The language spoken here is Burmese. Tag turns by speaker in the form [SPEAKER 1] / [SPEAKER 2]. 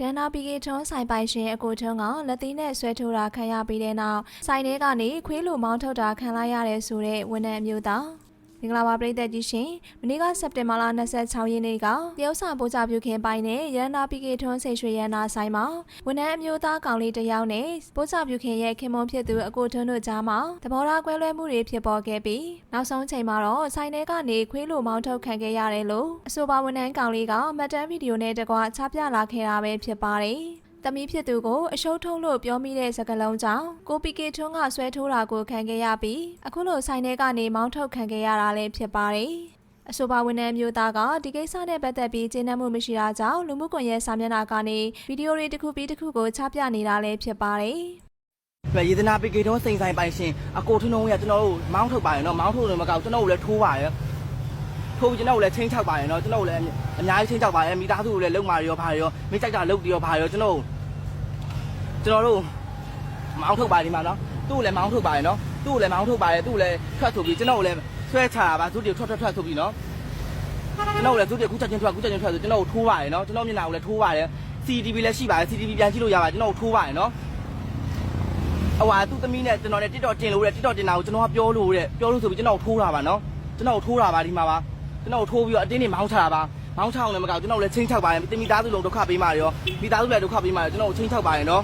[SPEAKER 1] ရန်နာပီကေထွန်းဆိုင်ပိုင်ရှင်အကိုထွန်းကလက်သီးနဲ့ဆွဲထိုးတာခံရပြီးတဲ့နောက်ဆိုင်ထဲကနေခွေးလိုမောင်းထုတ်တာခံလိုက်ရတယ်ဆိုတဲ့ဝန်ထမ်းအမျိုးသား မင်္ဂလာပါပရိသတ်ကြီးရှင်မနေ့ကစက်တင်ဘာလ26ရက်နေ့ကတရုတ်စာပို့ချပြုခင်ပိုင်းနဲ့ရန်နာပီကေထွန်းစိတ်ရွှေရန်နာဆိုင်မှာဝန်ထမ်းအမျိုးသားကောင်လေးတစ်ယောက်နဲ့ပို့ချပြုခင်ရဲ့ခင်မွန်ဖြစ်သူအကိုထွန်းတို့ကြားမှာသဘောထားကွဲလွဲမှုတွေဖြစ်ပေါ်ခဲ့ပြီးနောက်ဆုံးချိန်မှာတော့ဆိုင်ထဲကနေခွေးလိုမောင်းထုတ်ခံခဲ့ရတယ်လို့အဆိုပါဝန်ထမ်းကောင်လေးကမှတ်တမ်းဗီဒီယိုနဲ့တကွချပြလာခဲ့တာပဲဖြစ်ပါတယ်။ သမီးဖြစ်သူကိုအရှုံးထုံးလို့ပြောမိတဲ့စကားလုံးကြောင့်ကိုပီကေထွန်းကဆွဲထိုးတာကိုခံခဲ့ရပြီးအခုလိုဆိုင်ထဲကနေမောင်းထုတ်ခံခဲ့ရတာလည်းဖြစ်ပါတယ်။အဆိုပါဝန်ထမ်းမျိုးသားကဒီကိစ္စနဲ့ပတ်သက်ပြီးကျေနပ်မှုမရှိတာကြောင့်လူမှုကွန်ရက်စာမျက်နှာကနေဗီဒီယိုတွေတစ်ခုပြီးတစ်ခုကိုချပြနေတာလည်းဖြစ်ပါတယ်။
[SPEAKER 2] ပြရေသနာပီကေတော့စိန်ဆိုင်ပိုင်ရှင်အကိုထွန်းလုံးကကျွန်တော်တို့မောင်းထုတ်ပါရနော်မောင်းထုတ်လို့မကောက်ကျွန်တော်တို့လည်းထိုးပါရထိုးပြီးကျွန်တော်တို့လည်းချင်းချောက်ပါရနော်ကျွန်တော်တို့လည်းအများကြီးချင်းချောက်ပါရမိသားစုကိုလည်းလုံမာရောပါရောမိကြိုက်တာလုံတီရောပါရောကျွန်တော် ကျွန်တော်တို့မောင်းထုတ်ပါဒီမှာနော်သူ့ကိုလည်းမောင်းထုတ်ပါရနော်သူ့ကိုလည်းမောင်းထုတ်ပါရသူ့ကိုလည်းထွက်ဆိုပြီးကျွန်တော်ကိုလည်းဆွဲချတာပါသူတို့ထွက်ထွက်ထွက်ဆိုပြီးနော်ကျွန်တော်လည်းသူတို့ခုချက်ချင်းထွက်ခုချက်ချင်းထွက်ဆိုကျွန်တော်ကိုထိုးပါရနော်ကျွန်တော်မျက်နှာကိုလည်းထိုးပါရ CCTV လည်းရှိပါတယ် CCTV ပြန်ကြည့်လို့ရပါတယ်ကျွန်တော်ကိုထိုးပါရနော်ဟိုဟာသူ့သမီးနဲ့ကျွန်တော်နဲ့ TikTok တင်လို့တဲ့ TikTok တင်တာကိုကျွန်တော်ကပြောလို့တဲ့ပြောလို့ဆိုပြီးကျွန်တော်ကိုထိုးတာပါနော်ကျွန်တော်ကိုထိုးတာပါဒီမှာပါကျွန်တော်ကိုထိုးပြီးတော့အတင်းနေမောင်းချတာပါမောင်းချအောင်လည်းမကောက်ကျွန်တော်လည်းချင်းချောက်ပါတယ်တင်မိသားစုလုံးဒုက္ခပေးပါရောမိသားစုလည်းဒုက္ခပေးပါရောကျွန်တော်ကိုချင်းချောက်ပါတယ်နော်